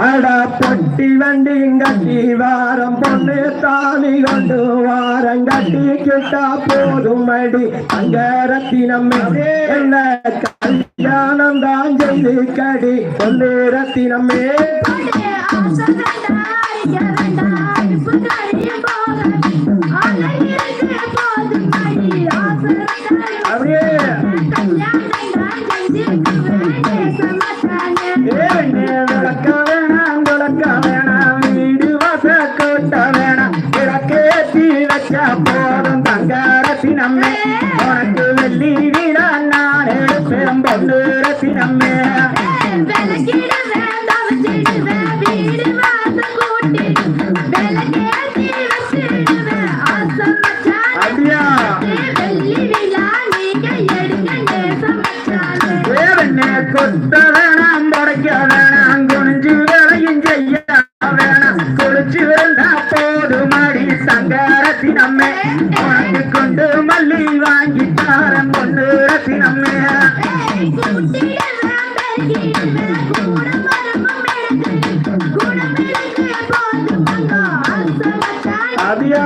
அட பொட்டி வண்டி கட்டி வாரம் பொண்ணு தாலி கொண்டு வாரம் கட்டி கிட்டா போதும் அடி. அங்க ரத்தினமே என்ன கல்யாணம் தான் செய்து கடி. பொண்ணு ரத்தினமே ரசினம்மே உனக்கு வெள்ளி வீடான் நான் எடுப்பேன் பொண்ணு ரசினம்மே அப்படியா வேறென்ன கொத்த வேணாம் படைக்க வேணாம் குனிஞ்சு வேலையும் செய்ய வேணாம். குளிச்சு போதும் அடி தங்க ரத்தினமே உனக்கு கொண்டு மல்லி வாங்கி தாரம் கொண்டு ரத்தினமே அப்படியா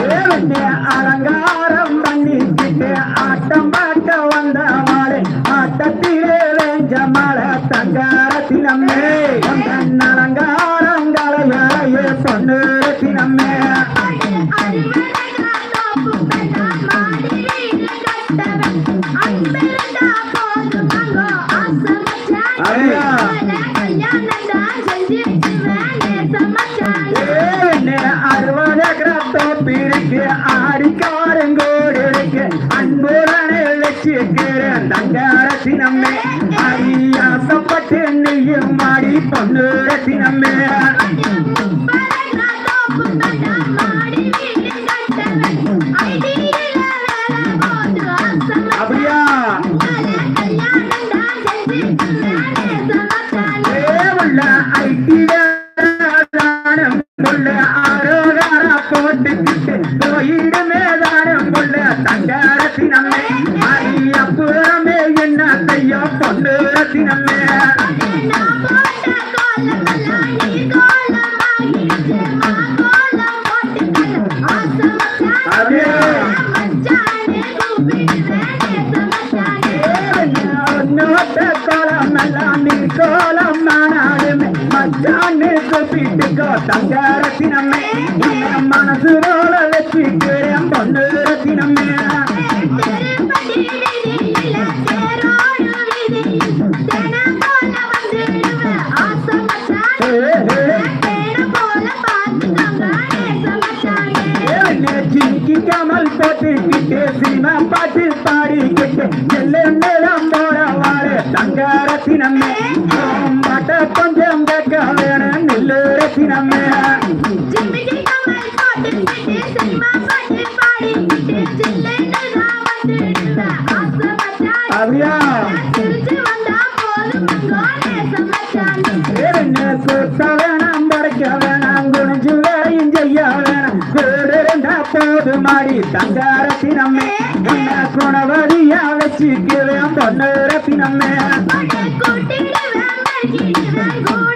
வேறென்ன அலங்காரம் பண்ணிக்கிட்டு ஆட்டம் பார்க்க வந்த மாலை ஆட்டத்திலே வேஞ்ச மாலை கலையே பொண்ணு ரத்தினமே ஏழு ஆடிக்காரங்கோடு இருக்கு அன்புடனே தங்க நீயும் மாடி பொண்ணு ரசினம்மே மச்சான்னு கூப்பிட்டுக்கோ தங்க ரத்தினமே மனசு போல வச்சுக்கிறேன் பொண்ணு ரத்தினமே கமல் போட்டுக்கிட்டு சினிமா பாட்டு பாடிக்கிட்டு போற வாழ தங்க மாட்ட கொஞ்சம் கேட்க அப்படியா வேணாம் படைக்க வேணாம் குனிஞ்சு வேலையும் செய்ய வேணாம் கூட இருந்தா போது மாடி தங்க ரத்தினமே என்ன குணவதியா வச்சுக்கிறேன் பொண்ணு ரத்தினமே ஏய்யா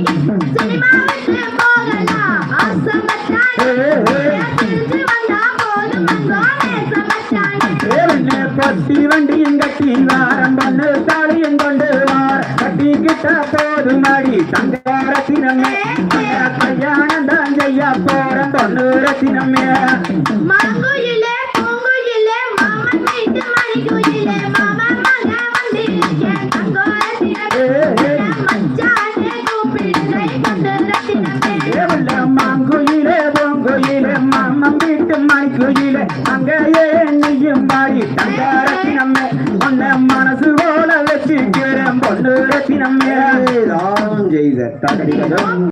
பொண்ணு ரத்தினமே பொட்டி வண்டியும் கட்டி வாரம் பண்ணு தாலியும் கொண்டு வார் கட்டி கிட்ட போது மாடி தங்க ரத்தினமே கல்யாணம் தான் செய்ய போற பொண்ணு ரத்தினமே அங்கேயே நீயும் மாறி தங்க ரத்தினமே. உன்னை மனசு போல வச்சுக்கிறேன் பொண்ணு ரத்தினம்மே ராம் ஜெய்த சார்